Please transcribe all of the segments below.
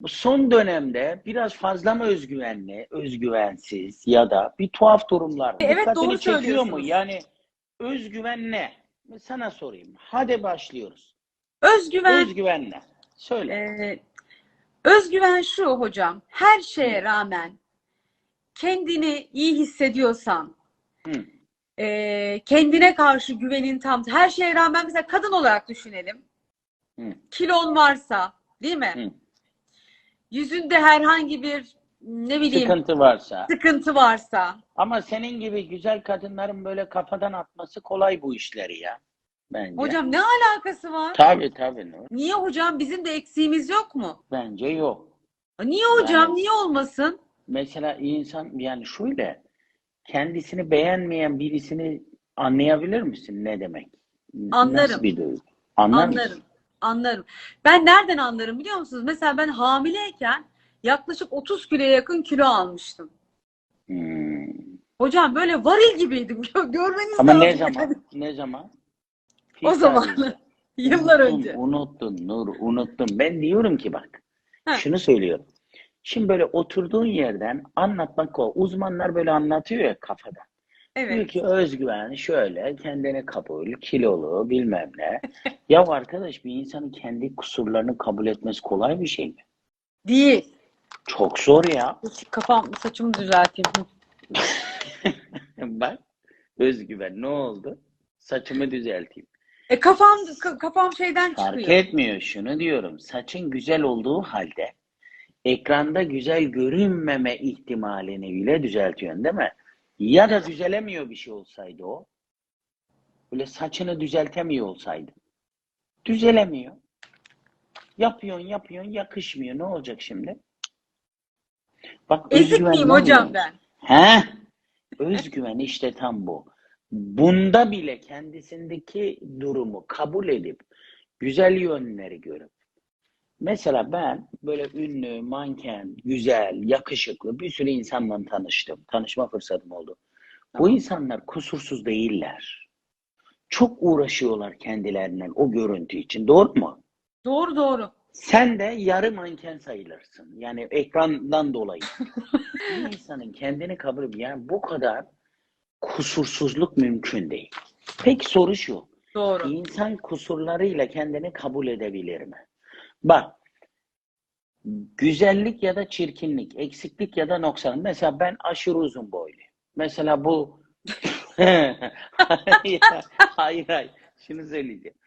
Bu son dönemde biraz fazla mı özgüvenli, özgüvensiz ya da bir tuhaf durumlar Evet, dikkatini doğru çekiyor mu? Yani özgüven ne? Sana sorayım. Hadi başlıyoruz. Özgüven, Özgüven ne? Söyle. e, özgüven şu hocam. Her şeye rağmen kendini iyi hissediyorsan, Hı. e, kendine karşı güvenin tam, her şeye rağmen mesela kadın olarak düşünelim. Hı. Kilon varsa, değil mi? Hı. Yüzünde herhangi bir ne bileyim Sıkıntı varsa. sıkıntı varsa. Ama senin gibi güzel kadınların böyle kafadan atması kolay bu işleri ya. Bence. Hocam ne alakası var? Tabii tabii. Nur. Niye hocam? Bizim de eksiğimiz yok mu? Bence yok. Niye hocam? Yani- Niye olmasın? Mesela insan yani şöyle kendisini beğenmeyen birisini anlayabilir misin ne demek? Anlarım. Nasıl bir duygu? Anlar mısın? Anlarım. Ben nereden anlarım biliyor musunuz? Mesela ben hamileyken yaklaşık 30 kiloya yakın kilo almıştım. Hmm. Hocam böyle varil gibiydim. Gö- Görmeniz Ama ne lazım zaman? yani. Ne zaman? O Pis zaman. Yıllar Unuttun, önce. Unuttun Nur, unuttun. Ben diyorum ki bak, Ha. şunu söylüyorum. Şimdi böyle oturduğun yerden anlatmak o. Uzmanlar böyle anlatıyor ya kafada. Diyor Evet. ki özgüven şöyle, kendini kabul, kilolu bilmem ne. Ya arkadaş bir insanın kendi kusurlarını kabul etmesi kolay bir şey mi? Değil. Çok zor ya. Kafam, saçımı düzelteyim. Bak, özgüven ne oldu? Saçımı düzelteyim. E kafam ka- kafam şeyden Fark çıkıyor. etmiyor şunu diyorum. Saçın güzel olduğu halde ekranda güzel görünmeme ihtimalini bile düzeltiyorsun değil mi? Ya da düzelemiyor bir şey olsaydı o. Böyle saçını düzeltemiyor olsaydı. Düzelemiyor. Yapıyorsun yapıyorsun yakışmıyor. Ne olacak şimdi? Bak Ezik miyim hocam ben? He? Özgüven işte tam bu. Bunda bile kendisindeki durumu kabul edip güzel yönleri görüp mesela ben böyle ünlü, manken, güzel, yakışıklı bir sürü insanla tanıştım. Tanışma fırsatım oldu. Bu Tamam. insanlar kusursuz değiller. Çok uğraşıyorlar kendilerinden o görüntü için. Doğru mu? Doğru doğru. Sen de yarı manken sayılırsın. Yani ekrandan dolayı. Bir insanın kendini kabul edip yani bu kadar kusursuzluk mümkün değil. Peki soru şu. Doğru. İnsan kusurlarıyla kendini kabul edebilir mi? Bak, güzellik ya da çirkinlik, eksiklik ya da noksan. Mesela ben aşırı uzun boyluyum. Mesela bu hayır, hayır, hayır. Şunu söyleyeceğim.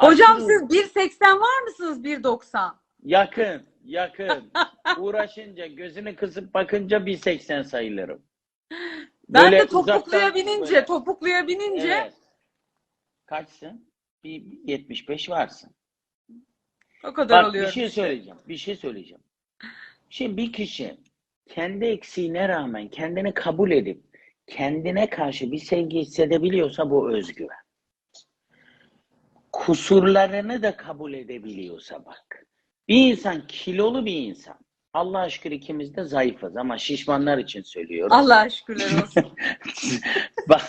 Hocam Aşırı- siz 1.80 var mısınız 1.90? Yakın, yakın. Uğraşınca, gözünü kısıp bakınca 1.80 sayılırım. Ben Böyle de topukluya binince, böyle- topukluya binince Evet. Kaçsın? Bir 75 varsın. O kadar Bak oluyor. bir şey söyleyeceğim. Bir şey söyleyeceğim. Şimdi bir kişi kendi eksiğine rağmen kendini kabul edip kendine karşı bir sevgi hissedebiliyorsa bu özgüven. Kusurlarını da kabul edebiliyorsa bak. Bir insan kilolu bir insan. Allah aşkına ikimiz de zayıfız ama şişmanlar için söylüyorum. Allah şükürler olsun. bak,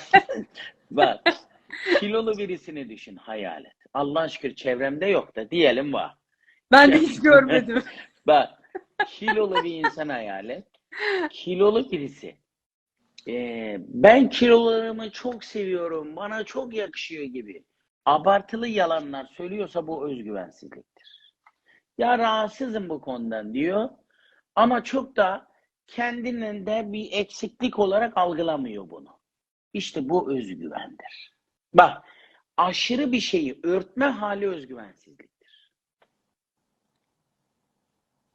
bak. Kilolu birisini düşün, hayal et. Allah şükür çevremde yok da diyelim var. Ben de hiç görmedim. Bak, kilolu bir insan hayal et. Kilolu birisi. Ee, ben kilolarımı çok seviyorum, bana çok yakışıyor gibi. Abartılı yalanlar söylüyorsa bu özgüvensizliktir. Ya rahatsızım bu konudan diyor. Ama çok da kendinin de bir eksiklik olarak algılamıyor bunu. İşte bu özgüvendir. Bak, aşırı bir şeyi örtme hali özgüvensizliktir.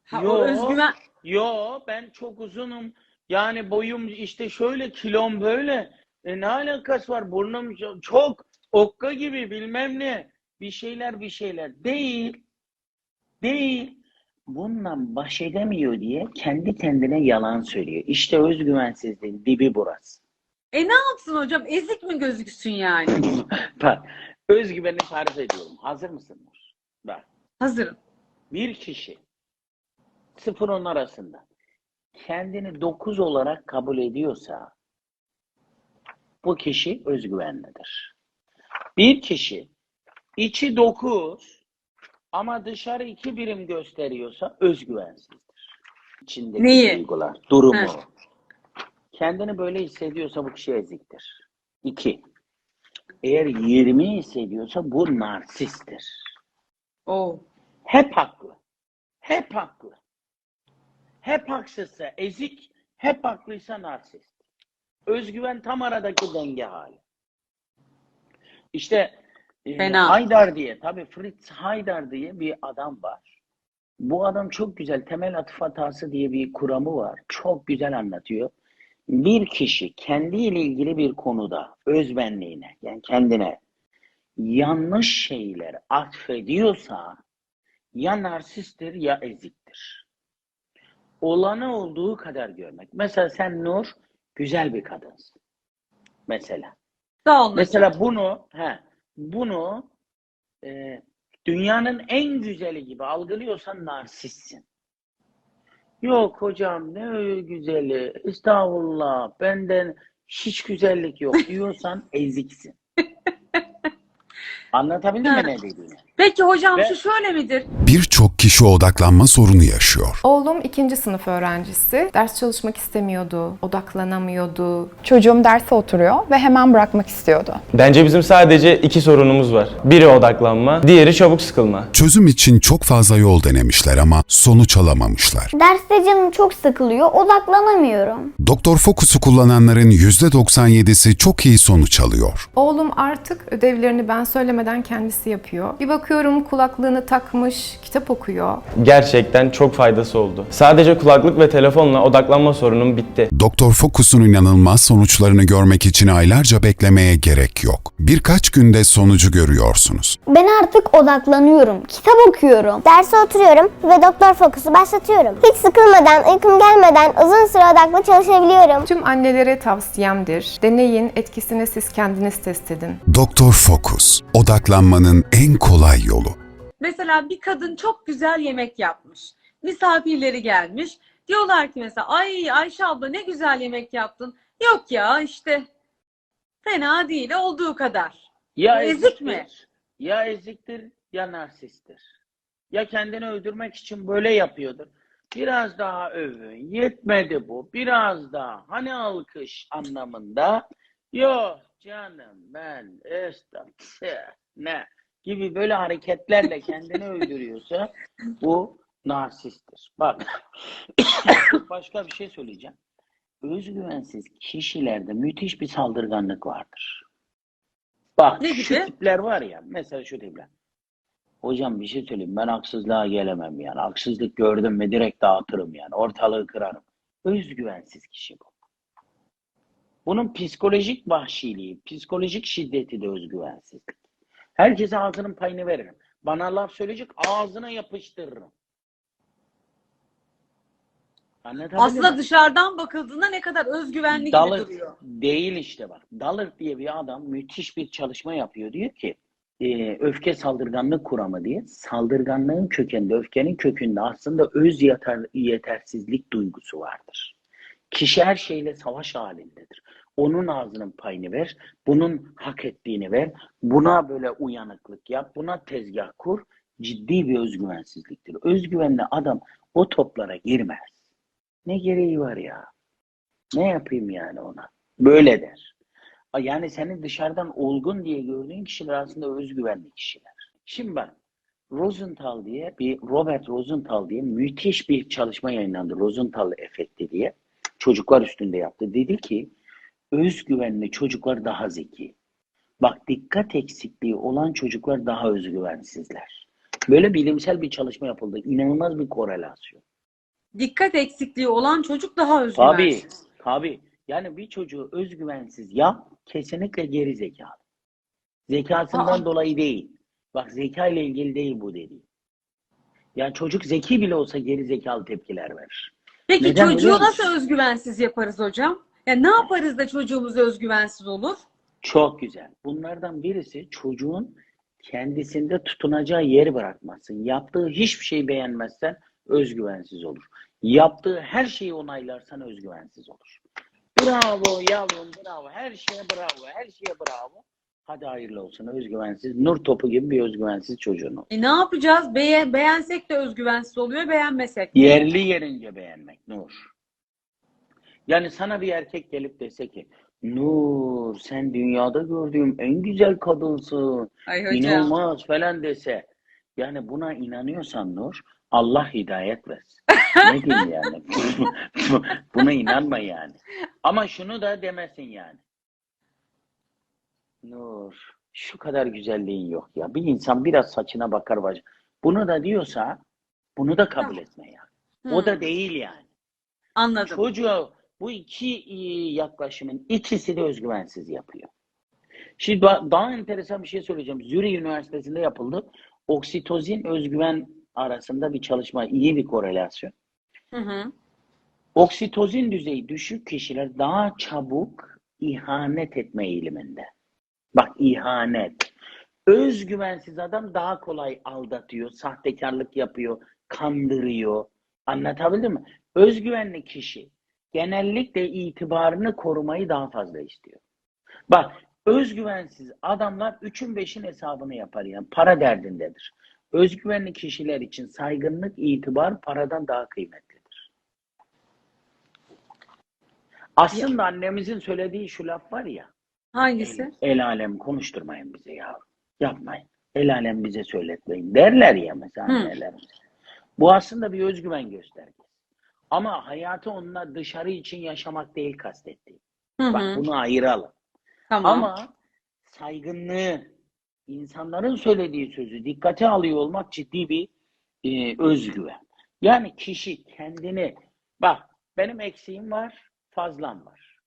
Ha, Yo. o özgüven Yo ben çok uzunum. Yani boyum işte şöyle kilom böyle. E ne alakası var? Burnum ço- çok okka gibi bilmem ne. Bir şeyler bir şeyler. Değil. Değil. Bununla baş edemiyor diye kendi kendine yalan söylüyor. İşte özgüvensizliğin dibi burası. E ne yapsın hocam? Ezik mi gözüksün yani? Bak özgüveni tarif ediyorum. Hazır mısınız? Bak. Hazırım. Bir kişi 0-10 arasında kendini 9 olarak kabul ediyorsa bu kişi özgüvenlidir. Bir kişi içi 9 Ama dışarı iki birim gösteriyorsa özgüvensizdir. İçindeki Neyi? duygular, durumu. Heh. Kendini böyle hissediyorsa bu kişi eziktir. İki. Eğer 20 hissediyorsa bu narsisttir. Oo. Hep haklı. Hep haklı. Hep haksızsa ezik, hep haklıysa narsist. Özgüven tam aradaki denge hali. İşte e, Fena. Haydar diye, tabii Fritz Haydar diye bir adam var. Bu adam çok güzel, temel atıf hatası diye bir kuramı var. Çok güzel anlatıyor. Bir kişi kendiyle ilgili bir konuda özbenliğine, yani kendine yanlış şeyler atfediyorsa ya narsisttir ya eziktir. Olanı olduğu kadar görmek. Mesela sen Nur güzel bir kadınsın. Mesela. Sağ olun. Mesela bunu he, bunu e, dünyanın en güzeli gibi algılıyorsan narsistsin. Yok hocam ne öyle güzeli, estağfurullah benden hiç güzellik yok diyorsan eziksin. Anlatabildim mi ne dediğimi? Peki hocam Ve- şu şöyle midir? Birçok kişi odaklanma sorunu yaşıyor. Oğlum ikinci sınıf öğrencisi. Ders çalışmak istemiyordu, odaklanamıyordu. Çocuğum derse oturuyor ve hemen bırakmak istiyordu. Bence bizim sadece iki sorunumuz var. Biri odaklanma, diğeri çabuk sıkılma. Çözüm için çok fazla yol denemişler ama sonuç alamamışlar. Derste canım çok sıkılıyor, odaklanamıyorum. Doktor Focus'u kullananların %97'si çok iyi sonuç alıyor. Oğlum artık ödevlerini ben söylemeden kendisi yapıyor. Bir bakıyorum kulaklığını takmış, kitap okuyor. Gerçekten çok faydası oldu. Sadece kulaklık ve telefonla odaklanma sorunum bitti. Doktor Focus'un inanılmaz sonuçlarını görmek için aylarca beklemeye gerek yok. Birkaç günde sonucu görüyorsunuz. Ben artık odaklanıyorum, kitap okuyorum. Derse oturuyorum ve Doktor Fokus'u başlatıyorum. Hiç sıkılmadan, uykum gelmeden uzun süre odaklı çalışabiliyorum. Tüm annelere tavsiyemdir. Deneyin, etkisini siz kendiniz test edin. Doktor Focus, odaklanmanın en kolay yolu. Mesela bir kadın çok güzel yemek yapmış. Misafirleri gelmiş. Diyorlar ki mesela ay Ayşe abla ne güzel yemek yaptın. Yok ya işte fena değil olduğu kadar. Ya Ezik eziktir, mi? Ya eziktir ya narsisttir. Ya kendini öldürmek için böyle yapıyordur. Biraz daha övün. Yetmedi bu. Biraz daha. Hani alkış anlamında. Yok canım ben estağfurullah ne gibi böyle hareketlerle kendini öldürüyorsa bu narsisttir. Bak başka bir şey söyleyeceğim. Özgüvensiz kişilerde müthiş bir saldırganlık vardır. Bak Ne şu gibi? tipler var ya mesela şu tipler. Hocam bir şey söyleyeyim ben haksızlığa gelemem yani. Haksızlık gördüm mü direkt dağıtırım yani. Ortalığı kırarım. Özgüvensiz kişi bu. Bunun psikolojik vahşiliği, psikolojik şiddeti de özgüvensizlik. Herkese ağzının payını veririm. Bana laf söyleyecek ağzına yapıştırırım. Aslında dışarıdan bakıldığında ne kadar özgüvenli gibi Dalır duruyor. değil işte bak. Dalır diye bir adam müthiş bir çalışma yapıyor. Diyor ki e, öfke saldırganlık kuramı diye. Saldırganlığın kökeninde, öfkenin kökünde aslında öz yeter, yetersizlik duygusu vardır. Kişi her şeyle savaş halindedir. Onun ağzının payını ver, bunun hak ettiğini ver, buna böyle uyanıklık yap, buna tezgah kur. Ciddi bir özgüvensizliktir. Özgüvenli adam o toplara girmez. Ne gereği var ya? Ne yapayım yani ona? Böyle der. Yani senin dışarıdan olgun diye gördüğün kişiler aslında özgüvenli kişiler. Şimdi bak Rosenthal diye bir Robert Rosenthal diye müthiş bir çalışma yayınlandı. Rosenthal efekti diye. Çocuklar üstünde yaptı. Dedi ki özgüvenli çocuklar daha zeki. Bak dikkat eksikliği olan çocuklar daha özgüvensizler. Böyle bilimsel bir çalışma yapıldı. İnanılmaz bir korelasyon. Dikkat eksikliği olan çocuk daha Tabii, özgüvensiz. tabii. Yani bir çocuğu özgüvensiz yap, kesinlikle geri zekalı. Zekasından Aa. dolayı değil. Bak zeka ile ilgili değil bu dediğim. Yani çocuk zeki bile olsa geri zekalı tepkiler verir. Peki Neden çocuğu nasıl özgüvensiz yaparız hocam? Yani ne yaparız da çocuğumuz özgüvensiz olur? Çok güzel. Bunlardan birisi çocuğun kendisinde tutunacağı yeri bırakmasın. Yaptığı hiçbir şeyi beğenmezsen özgüvensiz olur. Yaptığı her şeyi onaylarsan özgüvensiz olur. Bravo yavrum bravo. Her şeye bravo. Her şeye bravo. Hadi hayırlı olsun özgüvensiz. Nur topu gibi bir özgüvensiz çocuğun ol. E ne yapacağız? Beye- beğensek de özgüvensiz oluyor, beğenmesek de. Yerli yerince beğenmek Nur. Yani sana bir erkek gelip dese ki Nur sen dünyada gördüğüm en güzel kadınsın. Ay hocam. İnanılmaz falan dese. Yani buna inanıyorsan Nur Allah hidayet versin. Ne diyeyim yani? Buna inanma yani. Ama şunu da demesin yani. Nur şu kadar güzelliğin yok ya. Bir insan biraz saçına bakar bacı. Bunu da diyorsa bunu da kabul etme yani. O Hı, da değil yani. Anladım. Çocuğa bu iki e, yaklaşımın ikisi de özgüvensiz yapıyor. Şimdi daha enteresan bir şey söyleyeceğim. Zürich Üniversitesi'nde yapıldı. Oksitozin özgüven arasında bir çalışma, iyi bir korelasyon. Hı hı. Oksitozin düzeyi düşük kişiler daha çabuk ihanet etme eğiliminde. Bak ihanet. Özgüvensiz adam daha kolay aldatıyor, sahtekarlık yapıyor, kandırıyor. Anlatabildim mi? Özgüvenli kişi genellikle itibarını korumayı daha fazla istiyor. Bak özgüvensiz adamlar üçün beşin hesabını yapar yani para derdindedir. Özgüvenli kişiler için saygınlık, itibar paradan daha kıymetlidir. Aslında annemizin söylediği şu laf var ya. Hangisi? El alem konuşturmayın bize ya. Yapmayın. El alem bize söyletmeyin. Derler ya mesela Hı. anneler. Bu aslında bir özgüven göstergesi. Ama hayatı onlar dışarı için yaşamak değil kastettiği. Hı Bak bunu ayıralım. Tamam. Ama saygınlığı, insanların söylediği sözü dikkate alıyor olmak ciddi bir e, özgüven. Yani kişi kendini, bak benim eksiğim var, fazlam var.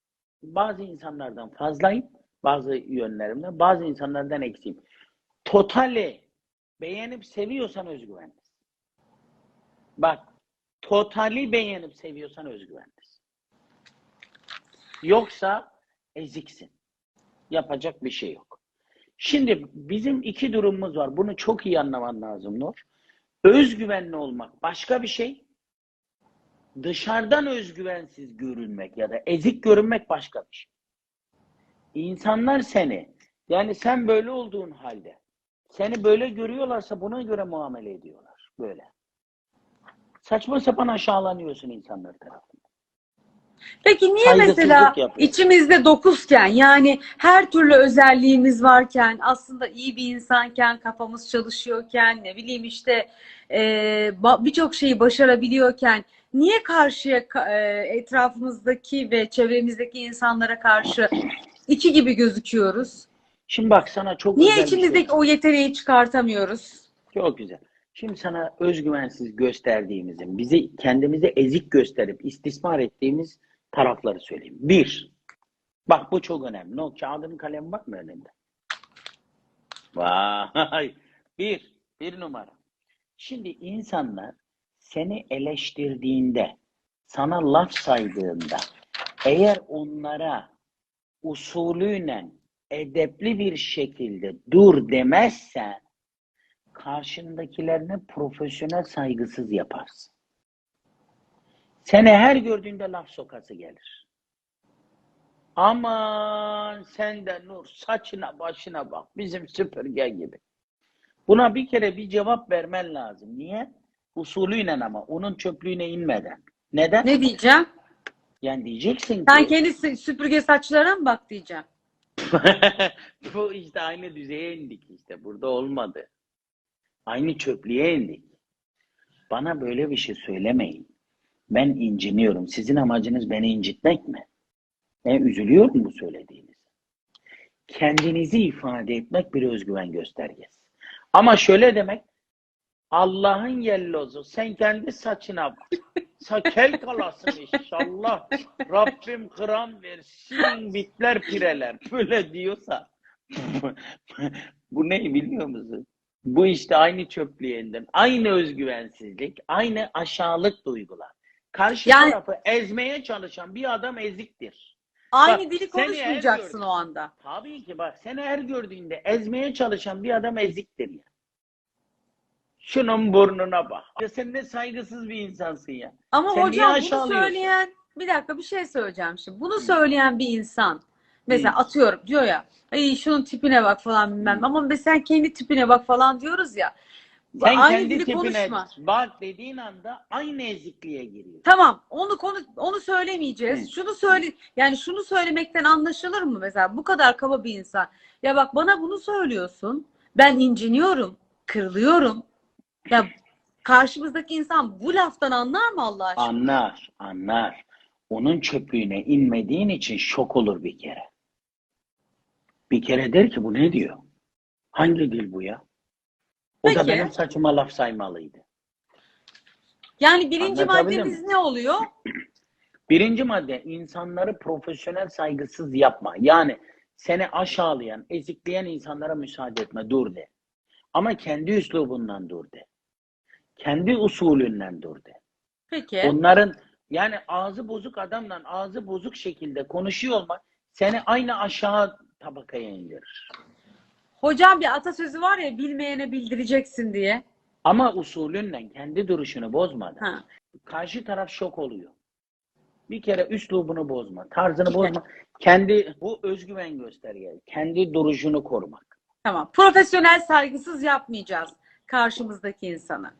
Bazı insanlardan fazlayım, bazı yönlerimden, bazı insanlardan eksiğim. Totali beğenip seviyorsan özgüvenlisin. Bak, totali beğenip seviyorsan özgüvenlisin. Yoksa eziksin. Yapacak bir şey yok. Şimdi bizim iki durumumuz var. Bunu çok iyi anlaman lazım Nur. Özgüvenli olmak başka bir şey. Dışarıdan özgüvensiz görünmek ya da ezik görünmek başka bir şey. İnsanlar seni, yani sen böyle olduğun halde, seni böyle görüyorlarsa buna göre muamele ediyorlar. Böyle. Saçma sapan aşağılanıyorsun insanlar tarafından. Peki niye mesela yapıyor. içimizde dokuzken yani her türlü özelliğimiz varken aslında iyi bir insanken kafamız çalışıyorken ne bileyim işte e, birçok şeyi başarabiliyorken niye karşıya ka- e, etrafımızdaki ve çevremizdeki insanlara karşı iki gibi gözüküyoruz? Şimdi bak sana çok Niye bir şey içimizdeki o yeteneği çıkartamıyoruz? Çok güzel. Şimdi sana özgüvensiz gösterdiğimizin, bizi kendimizi ezik gösterip istismar ettiğimiz tarafları söyleyeyim. Bir, bak bu çok önemli. O kağıdın kalemi var mı önünde? Vay! Bir, bir numara. Şimdi insanlar seni eleştirdiğinde, sana laf saydığında, eğer onlara usulüyle, edepli bir şekilde dur demezsen, karşındakilerine profesyonel saygısız yaparsın. Seni her gördüğünde laf sokası gelir. Aman sen de Nur saçına başına bak bizim süpürge gibi. Buna bir kere bir cevap vermen lazım. Niye? Usulüyle ama onun çöplüğüne inmeden. Neden? Ne diyeceğim? Yani diyeceksin ki Sen kendi sü- süpürge saçlarına mı bak diyeceğim. Bu işte aynı düzeye indik işte. Burada olmadı. Aynı çöplüğe indik. Bana böyle bir şey söylemeyin. Ben inciniyorum. Sizin amacınız beni incitmek mi? Ben üzülüyorum bu söylediğiniz. Kendinizi ifade etmek bir özgüven göstergesi. Ama şöyle demek, Allah'ın yellozu, sen kendi saçına bak. Sakel kalasın inşallah. Rabbim kıram versin, bitler pireler. Böyle diyorsa. bu ne biliyor musun? Bu işte aynı çöplüğe indim. Aynı özgüvensizlik, aynı aşağılık duygular. Karşı Yani- tarafı ezmeye çalışan bir adam eziktir. Aynı Bak, dili konuşmayacaksın gördüm. o anda. Tabii ki bak seni her gördüğünde ezmeye çalışan bir adam eziktir ya. Şunun burnuna bak. Ya sen ne saygısız bir insansın ya. Ama Sen hocam bunu söyleyen bir dakika bir şey söyleyeceğim şimdi. Bunu söyleyen bir insan Mesela Hı. atıyorum diyor ya ay şunun tipine bak falan bilmem ama mesela kendi tipine bak falan diyoruz ya. Sen aynı kendi dili tipine konuşma. bak dediğin anda aynı ezikliğe giriyor. Tamam, onu konu onu söylemeyeceğiz. Hı. Şunu söyle yani şunu söylemekten anlaşılır mı mesela bu kadar kaba bir insan. Ya bak bana bunu söylüyorsun. Ben inciniyorum, kırılıyorum. Ya karşımızdaki insan bu laftan anlar mı Allah aşkına? Anlar, anlar. Onun çöplüğüne inmediğin için şok olur bir kere. Bir kere der ki bu ne diyor? Hangi dil bu ya? O da Peki. benim saçıma laf saymalıydı. Yani birinci Anlatabildim maddemiz mi? ne oluyor? Birinci madde insanları profesyonel saygısız yapma. Yani seni aşağılayan, ezikleyen insanlara müsaade etme. Dur de. Ama kendi üslubundan dur de. Kendi usulünden dur de. Peki. Onların yani ağzı bozuk adamla ağzı bozuk şekilde konuşuyor olmak seni aynı aşağı tabakaya indirir. Hocam bir atasözü var ya bilmeyene bildireceksin diye. Ama usulünle kendi duruşunu bozmadan Ha. karşı taraf şok oluyor. Bir kere üslubunu bozma, tarzını bozma. Kendi bu özgüven gösterge. Kendi duruşunu korumak. Tamam. Profesyonel saygısız yapmayacağız karşımızdaki insana.